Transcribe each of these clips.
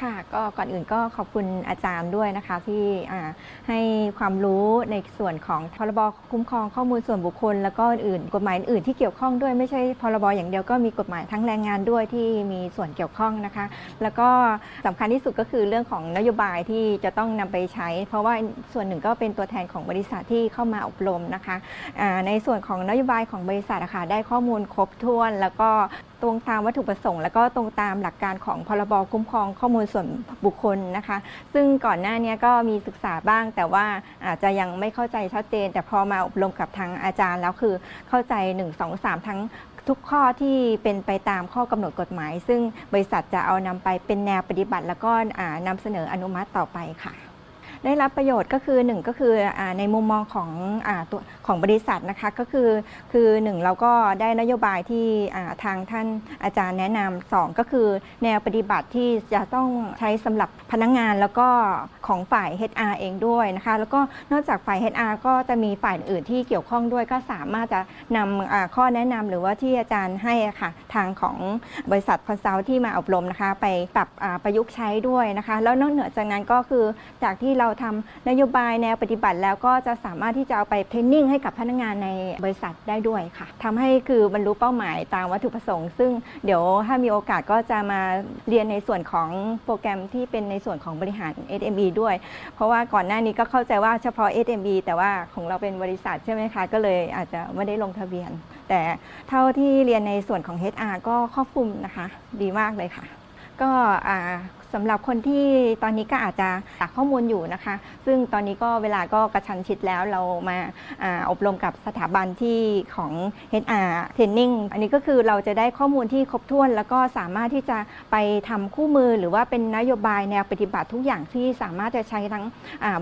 ค่ะก็ก่อนอื่นก็ขอบคุณอาจารย์ด้วยนะคะที่ให้ความรู้ในส่วนของพรบคุ้มครองข้อมูลส่วนบุคคล แล้วก็อื่นกฎหมายอื่นที่เกี่ยวข้องด้วยไม่ใช่พรบอย่างเดียวก็มีกฎหมายทั้งแรงงานด้วยที่มีส่วนเกี่ยวข้องนะคะ แล้วก็สำคัญที่สุดก็คือเรื่องของนโยบายที่จะต้องนำไปใช้ เพราะว่าส่วนหนึ่งก็เป็นตัวแทนของบริษัทที่เข้ามาอบรมนะคะในส่วนของนโยบายของบริษัทอะคะได้ข้อมูลครบถ้วน แล้วก็ ตรงตามวัตถุประสงค์ แล้วก็ตรงตามหลักการของพรบคุ้มครองข้อมูลส่วนบุคคลนะคะ ซึ่งก่อนหน้านี้ก็มีศึกษาบ้าง แต่ว่าอาจจะยังไม่เข้าใจชัดเจน แต่พอมาอบรมกับทางอาจารย์แล้วคือเข้าใจ 1 2 3 ทั้งทุกข้อที่เป็นไปตามข้อกำหนดกฎหมาย ซึ่งบริษัทจะเอานำไปเป็นแนวปฏิบัติ แล้วก็อ่านำเสนออนุมัติต่อไปค่ะ ได้รับประโยชน์ก็คือหนึ่งก็คืออในมุมมองของอตัวของบริษัทนะคะก็คือคือหนึ่งเราก็ได้นโยบายที่ทางท่านอาจารย์แนะนำสองก็คือแนวปฏิบัติที่จะต้องใช้สำหรับพนักงงานแล้วก็ของฝ่าย HR เองด้วยนะคะแล้วก็นอกจากฝ่าย HR ก็จะมีฝ่ายอื่นที่เกี่ยวข้องด้วยก็สามารถจะนำข้อแนะนำหรือว่าที่อาจารย์ให้ค่ะทางของบริษัทคอนซัลท์ที่มาอบรมนะคะ ไปปรับประยุกต์ใช้ด้วยนะคะ แล้วนอกเหนือจากนั้นก็คือจากที่เราทำนโยบายแนวปฏิบัติ แล้วก็จะสามารถที่จะเอาไปเทรนนิ่งให้กับพนักงานในบริษัทได้ด้วยค่ะทำให้คือบรรลุเป้าหมายตามวัตถุประสงค์ ซึ่งเดี๋ยวถ้ามีโอกาสก็จะมาเรียนในส่วนของโปรแกรมที่เป็นในส่วนของบริหาร SME ด้วย เพราะว่าก่อนหน้านี้ก็เข้าใจว่าเฉพาะ SME แต่ว่าของเราเป็นบริษัทใช่ไหมคะ ก็เลยอาจจะไม่ได้ลงทะเบียน แต่เท่าที่เรียนในส่วนของ HR ก็ครอบคลุมนะคะ ดีมากเลยค่ะ ก็อ่า สำหรับคนที่ตอนนี้ก็อาจจะหาข้อมูลอยู่นะคะ ซึ่งตอนนี้ก็เวลาก็กระชันชิดแล้วเรามาอาอบรมกับสถาบันที่ของ HR Training อันนี้ก็คือเราจะได้ข้อมูลที่ครบถ้วน แล้วก็สามารถที่จะไปทำคู่มือ หรือว่าเป็นนโยบายแนวปฏิบัติทุกอย่างที่สามารถจะใช้ทั้ง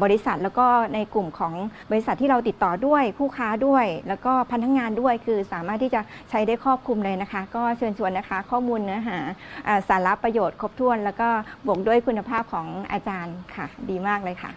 บริษัท แล้วก็ในกลุ่มของบริษัทที่เราติดต่อด้วยผู้ค้าด้วย แล้วก็พนักงานด้วยคือสามารถที่จะใช้ได้ครอบคลุมเลยนะคะ ก็เชิญชวนนะคะ ข้อมูลเนื้อหาสาระประโยชน์ครบถ้วน แล้วก็บวกด้วยคุณภาพของอาจารย์ค่ะ ดีมากเลยค่ะ